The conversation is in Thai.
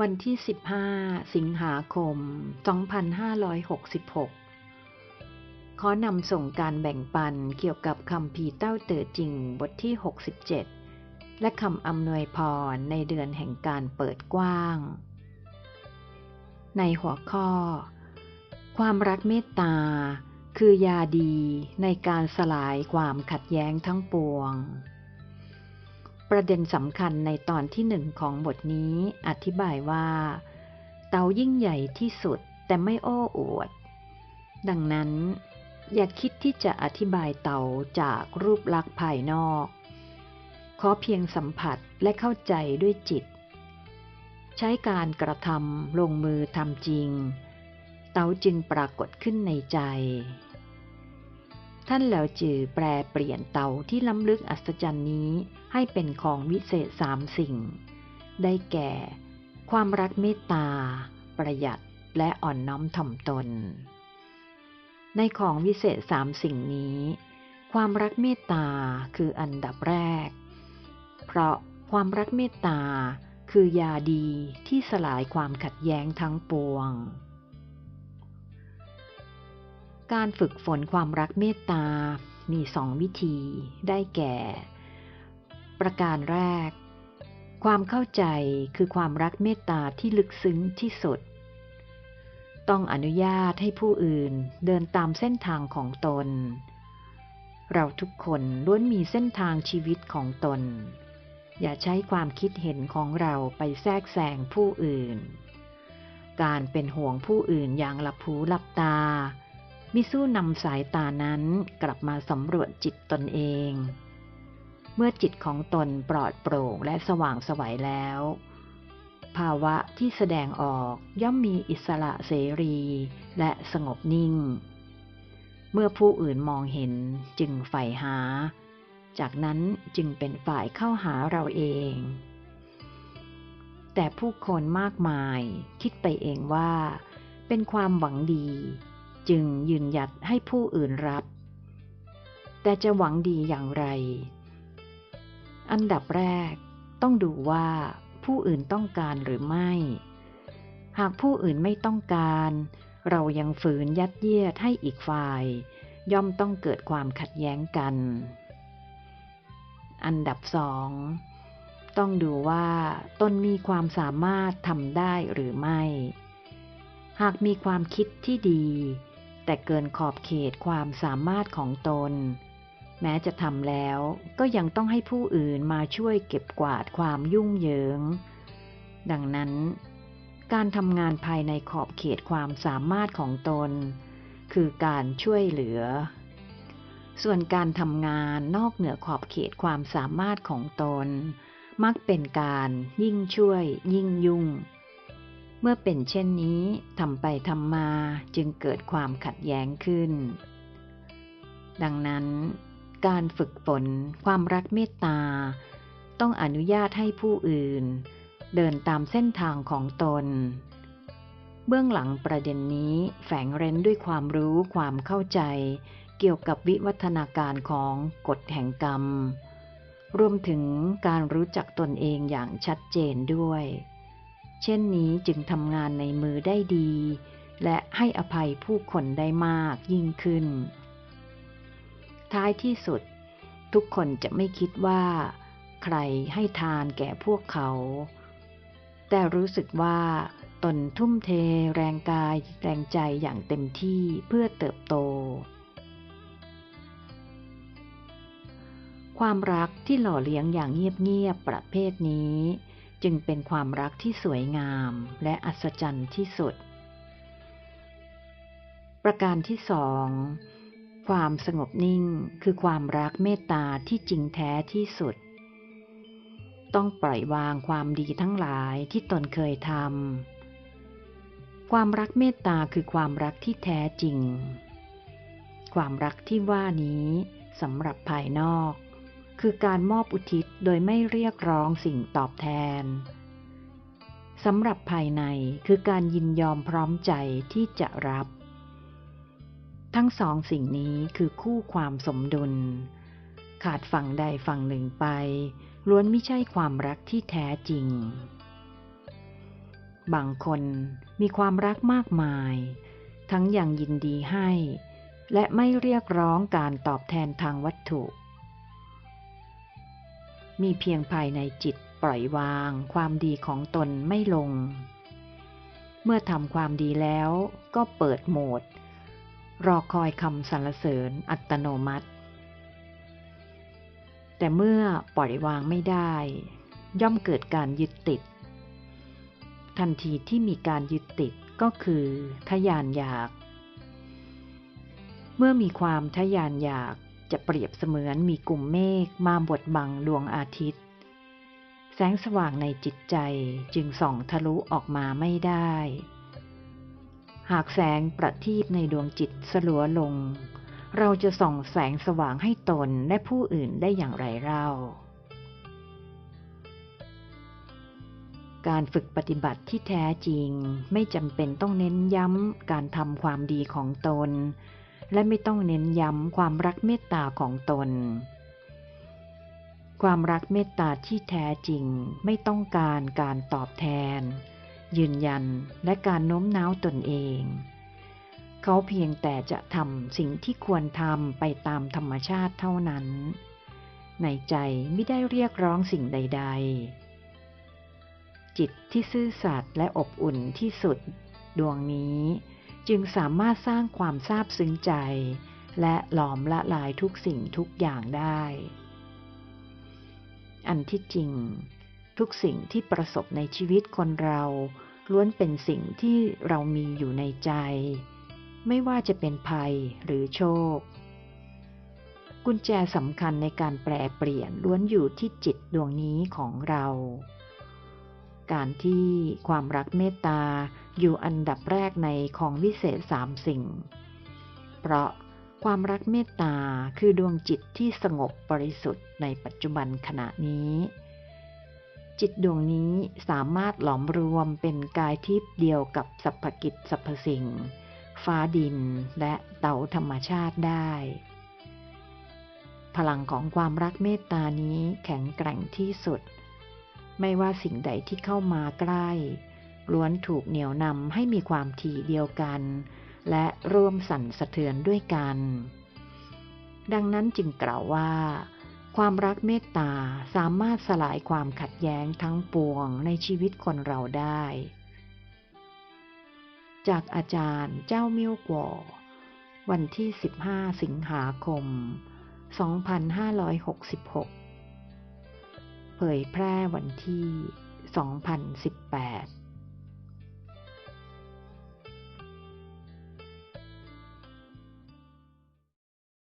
วันที่ 15 สิงหาคม 2566 ขอนำส่งการแบ่งปันเกี่ยวกับคำพีเต้าเต๋อจริงบทที่ 67 และคำอำนวยพรในเดือนแห่งการเปิดกว้าง ในหัวข้อ ความรักเมตตา คือยาดีในการสลายความขัดแย้งทั้งปวง ประเด็นสำคัญในตอนที่หนึ่งของบทนี้อธิบายว่า เตายิ่งใหญ่ที่สุดแต่ไม่โอ้อวด ดังนั้น อย่าคิดที่จะอธิบายเตาจากรูปลักษณ์ภายนอก ขอเพียงสัมผัสและเข้าใจด้วยจิต ใช้การกระทำลงมือทำจริง เตาจึงปรากฏขึ้นในใจ ท่านแล้วจือแปลเปลี่ยนเตาที่ล้ำลึกอัศจรรย์นี้ให้เป็นของวิเศษสามสิ่ง ได้แก่ ความรักเมตตา ประหยัดและอ่อนน้อมถ่อมตน ในของวิเศษสามสิ่งนี้ ความรักเมตตาคืออันดับแรก เพราะความรักเมตตาคือยาดีที่สลายความขัดแย้งทั้งปวง การฝึกฝนความรักเมตตา มีสองวิธี ได้แก่ ประการแรก ความเข้าใจคือความรักเมตตาที่ลึกซึ้งที่สุด ต้องอนุญาตให้ผู้อื่นเดินตามเส้นทางของตน เราทุกคนล้วนมีเส้นทางชีวิตของตน อย่าใช้ความคิดเห็นของเราไปแทรกแซงผู้อื่น การเป็นห่วงผู้อื่นอย่างหลับหูหลับตา มิสู้นำสายตานั้นกลับมาสำรวจจิตตนเอง เมื่อจิตของตนปลอดโปร่งและสว่างสวัยแล้ว ภาวะที่แสดงออกย่อมมีอิสระเสรีและสงบนิ่ง เมื่อผู้อื่นมองเห็นจึงใฝ่หา จากนั้นจึงเป็นฝ่ายเข้าหาเราเอง แต่ผู้คนมากมายคิดไปเองว่า เป็นความหวังดี จึงยืนหยัดให้ผู้อื่นรับ แต่จะหวังดีอย่างไร อันดับแรกต้องดูว่าผู้อื่นต้องการหรือไม่ หากผู้อื่นไม่ต้องการ เรายังฝืนยัดเยียดให้อีกฝ่าย ย่อมต้องเกิดความขัดแย้งกัน อันดับสองต้องดูว่าตนมีความสามารถทำได้หรือไม่ หากมีความคิดที่ดี แต่เกินขอบเขตความสามารถของตน แม้จะทำแล้วก็ยังต้องให้ผู้อื่นมาช่วยเก็บกวาดความยุ่งเหยิง ดังนั้น การทำงานภายในขอบเขตความสามารถของตน คือการช่วยเหลือ ส่วนการทำงานนอกเหนือขอบเขตความสามารถของตน มักเป็นการยิ่งช่วยยิ่งยุ่ง เมื่อเป็นเช่นนี้ทำไปทำมาจึงเกิดความขัดแย้งขึ้น ดังนั้น การฝึกฝนความรักเมตตา ต้องอนุญาตให้ผู้อื่น เดินตามเส้นทางของตน เบื้องหลังประเด็นนี้แฝงเร้นด้วยความรู้ความเข้าใจ เกี่ยวกับวิวัฒนาการของกฎแห่งกรรม รวมถึงการรู้จักตนเองอย่างชัดเจนด้วย เช่นนี้จึงทำงานในมือได้ดี และให้อภัยผู้คนได้มากยิ่งขึ้น ท้ายที่สุด ทุกคนจะไม่คิดว่า ใครให้ทานแก่พวกเขา แต่รู้สึกว่าตนทุ่มเทแรงกายแรงใจอย่างเต็มที่เพื่อเติบโต ความรักที่หล่อเลี้ยงอย่างเงียบๆประเภทนี้ จึงเป็นความรักที่สวยงามและอัศจรรย์ที่สุด ประการที่สองความสงบนิ่งคือความรักเมตตาที่จริงแท้ที่สุด ต้องปล่อยวางความดีทั้งหลายที่ตนเคยทำ ความรักเมตตาคือความรักที่แท้จริง ความรักที่ว่านี้สำหรับภายนอก คือการมอบอุทิศโดยไม่เรียกร้องสิ่งตอบแทนสำหรับภายในคือการยินยอมพร้อมใจที่จะรับ ทั้งสองสิ่งนี้คือคู่ความสมดุล ขาดฝั่งใดฝั่งหนึ่งไป ล้วนไม่ใช่ความรักที่แท้จริง บางคนมีความรักมากมาย ทั้งอย่างยินดีให้ และไม่เรียกร้องการตอบแทนทางวัตถุ มีเพียงภายในจิตปล่อยวางความดีของตนไม่ลง เมื่อทำความดีแล้วก็เปิดโหมด รอคอยคำสรรเสริญอัตโนมัติ แต่เมื่อปล่อยวางไม่ได้ ย่อมเกิดการยึดติด ทันทีที่มีการยึดติดก็คือทยานอยาก เมื่อมีความทยานอยาก จะเปรียบเสมือนมีกลุ่มเมฆมาบดบังดวงอาทิตย์ แสงสว่างในจิตใจจึงส่องทะลุออกมาไม่ได้ หากแสงประทีปในดวงจิตสลัวลง เราจะส่องแสงสว่างให้ตนและผู้อื่นได้อย่างไรเล่าการฝึกปฏิบัติที่แท้จริงไม่จำเป็นต้องเน้นย้ำการทำความดีของตน และไม่ต้องเน้นย้ำความรักเมตตาของตน ความรักเมตตาที่แท้จริงไม่ต้องการการตอบแทน ยืนยันและการโน้มน้าวตนเอง เขาเพียงแต่จะทำสิ่งที่ควรทำไปตามธรรมชาติเท่านั้น ในใจไม่ได้เรียกร้องสิ่งใด ๆ จิตที่ซื่อสัตย์และอบอุ่นที่สุดดวงนี้ จึงสามารถสร้างความซาบซึ้งใจ และหลอมละลายทุกสิ่งทุกอย่างได้ อันที่จริง ทุกสิ่งที่ประสบในชีวิตคนเราล้วนเป็นสิ่งที่เรามีอยู่ในใจ ไม่ว่าจะเป็นภัยหรือโชค กุญแจสำคัญในการแปลเปลี่ยนล้วนอยู่ที่จิตดวงนี้ของเรา การที่ความรักเมตตา อยู่อันดับแรกในของวิเศษสามสิ่ง เพราะความรักเมตตาคือดวงจิตที่สงบบริสุทธิ์ในปัจจุบันขณะนี้ จิตดวงนี้สามารถหลอมรวมเป็นกายทิพย์เดียวกับสรรพกิจสรรพสิ่ง ฟ้าดินและเต่าธรรมชาติได้ พลังของความรักเมตตานี้แข็งแกร่งที่สุด ไม่ว่าสิ่งใดที่เข้ามาใกล้ ล้วนถูกเหนี่ยวนำให้มีความถี่เดียวกัน และร่วมสั่นสะเทือนด้วยกัน ดังนั้นจึงกล่าวว่า ความรักเมตตาสามารถสลายความขัดแย้งทั้งปวงในชีวิตคนเราได้ จากอาจารย์เจ้าเมียวกัววันที่ 15 สิงหาคม 2566 เผยแพร่วันที่ 2018